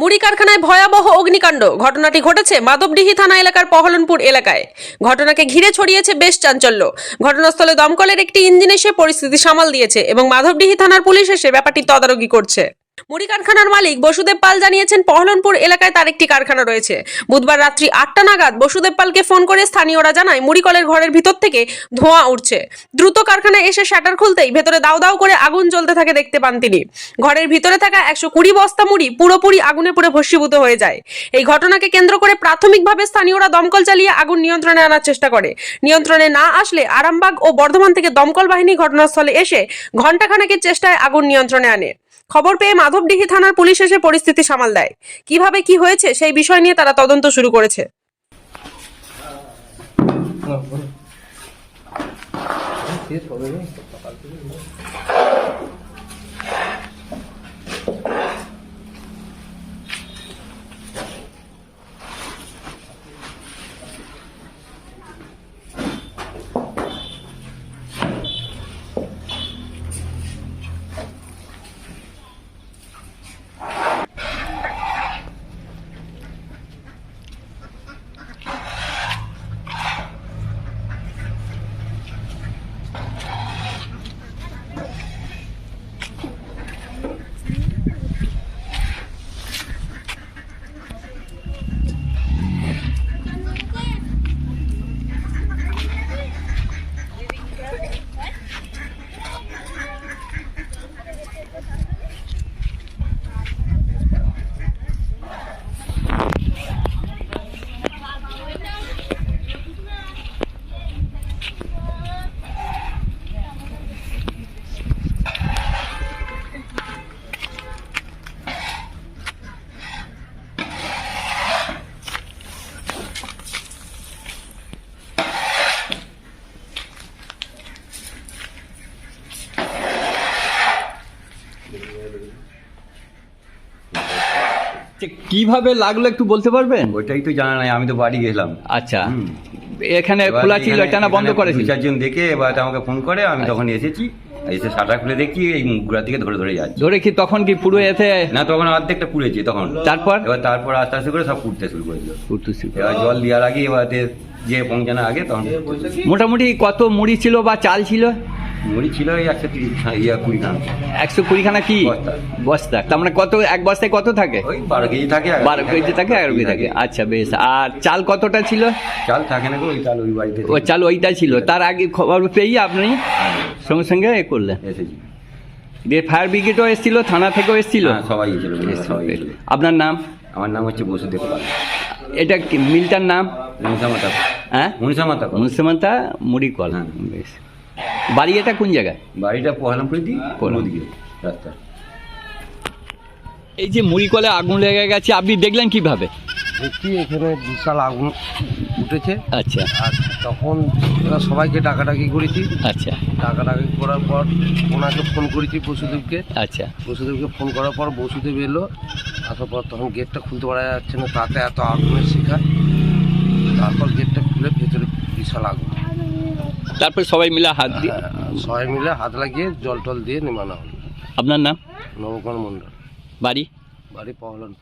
মুড়ি কারখানায় ভয়াবহ অগ্নিকাণ্ড। ঘটনাটি ঘটেছে মাধবডিহি থানা এলাকার পহলনপুর এলাকায়। ঘটনাকে ঘিরে ছড়িয়েছে বেশ চাঞ্চল্য। ঘটনাস্থলে দমকলের একটি ইঞ্জিন এসে পরিস্থিতি সামাল দিয়েছে এবং মাধবডিহি থানার পুলিশ এসে ব্যাপারটি তদারকি করছে। মুড়ি কারখানার মালিক বসুদেব পাল জানিয়েছেন, পহলনপুর এলাকায় তার একটি কারখানা রয়েছে। বুধবার রাত্রি আটটা নাগাদ বসুদেব পালকে ফোন করে স্থানীয়রা জানায়, মুড়ি কলের ঘরের ভিতর থেকে ধোঁয়া উঠছে। দ্রুত কারখানায় এসে শাটার খুলতেই ভেতরে দাউ দাউ করে আগুন জ্বলতে থাকে দেখতে পান তিনি। ঘরের ভিতরে থাকা একশো কুড়ি বস্তা মুড়ি পুরোপুরি আগুনে পুড়ে ভস্মীভূত হয়ে যায়। এই ঘটনাকে কেন্দ্র করে প্রাথমিকভাবে স্থানীয়রা দমকল চালিয়ে আগুন নিয়ন্ত্রণে আনার চেষ্টা করে। নিয়ন্ত্রণে না আসলে আরামবাগ ও বর্ধমান থেকে দমকল বাহিনী ঘটনাস্থলে এসে ঘণ্টাখানেকের চেষ্টায় আগুন নিয়ন্ত্রণে আনে। খবর পেয়ে মাধবডিহি থানার পুলিশ এসে পরিস্থিতি সামাল দেয়। কীভাবে কি হয়েছে সেই বিষয় নিয়ে তারা তদন্ত শুরু করেছে। আচ্ছা, কীভাবে লাগল একটু বলতে পারবেন? ওইটাই তো জানা নাই আমি তো বাড়ি গেলাম। আচ্ছা। এখানে খোলা ছিল এটা না বন্ধ দু চারজন দেখে এবার আমাকে ফোন করে আমি তখন এসেছি। এসে শাটার খুলে দেখি এই মুখগুলা থেকে ধরে ধরে যাচ্ছে। ধরে কি তখন কি পুরো এতে না তখন অর্ধেকটা পুড়েছে তখন। তারপর? এবার তারপর আস্তে আস্তে করে সব পুড়তে শুরু করেছিল। উঠতেছি। এবার জল দেওয়ার আগে এবার যে পৌঁছানোর আগে তখন মোটামুটি কত মুড়ি ছিল বা চাল ছিল? মুড়ি ছিল এই একশো তিরিশ ইয়া কুড়ি খান একশো কুড়িখানা কি? বস্তা। বস্তা। তার মানে কত এক বস্তায় কত থাকে? ওই বারো কেজি থাকে আর- বারো কেজি থাকে এগারো কেজি থাকে। আচ্ছা বেশ। আর চাল কতটা ছিল? চাল থাকে না গো, ওই চাল ওই বাড়িতে ও চাল ওইটা ছিল। তার আগে খবর পেয়ে আপনি? সঙ্গে সঙ্গে এ করলেন। এসেছি। দিয়ে ফায়ার ব্রিগেডও এসেছিল থানা থেকেও এসেছিল? হ্যাঁ, সবাই এসেছিল আপনার নাম? আমার নাম হচ্ছে বসুদেব পাল এটা কি মিলটার নাম? মনসা মাতা হ্যাঁ? মনসা মাতা পাল। মুন্সিমান্তা মুড়ি কল হ্যাঁ। বেশ। বাড়ি এটা কোন জায়গায়? বাড়িটা পহলামপুরে দিই। দিকে রাস্তা। এই যে মুড়ি কলে আগুন লেগে গেছে আপনি দেখলেন কীভাবে? দেখি এখানে বিশাল আগুন উঠেছে। আচ্ছা। আর তখন এরা সবাইকে ডাকাডাকি করেছি। আচ্ছা। ডাকাডাকি করার পর ওনাকে ফোন করেছি বসুদেবকে। আচ্ছা। বসুদেবকে ফোন করার পর বসুদেব এলো। আসার পর তখন গেটটা খুলতে পারা যাচ্ছে না তাতে এত আগুনের শিখা তারপর গেটটা খুলে ভেতরে বিশাল আগুন। তারপর সবাই মিলে হাত দিয়ে হ্যাঁ, সবাই মিলে হাত লাগিয়ে জল টল দিয়ে নেমানো হলো। আপনার নাম? নবকর মন্ডল বাড়ি? বাড়ি পহলন।